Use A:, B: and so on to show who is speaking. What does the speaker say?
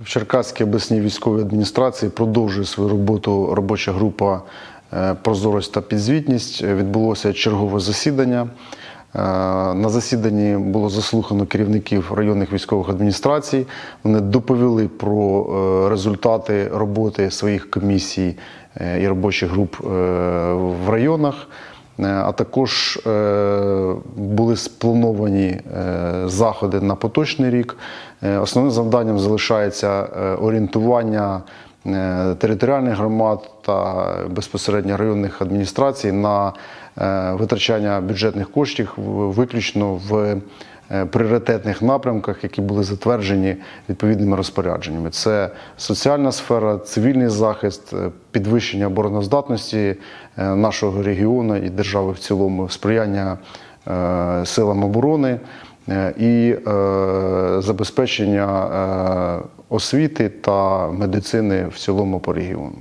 A: В Черкаській обласній військовій адміністрації продовжує свою роботу робоча група е, Прозорість та підзвітність. Відбулося чергове засідання. Е, На засіданні було заслухано керівників районних військових адміністрацій. Вони доповіли про е, результати роботи своїх комісій і робочих груп в районах. А також сплановані е, заходи на поточний рік. Е, Основним завданням залишається е, орієнтування територіальних громад та безпосередньо районних адміністрацій на витрачання бюджетних коштів виключно в пріоритетних напрямках, які були затверджені відповідними розпорядженнями. Це соціальна сфера, цивільний захист, підвищення обороноздатності нашого регіону і держави в цілому, сприяння силам оборони е, і е, забезпечення е, освіти та медицини в цілому по регіону.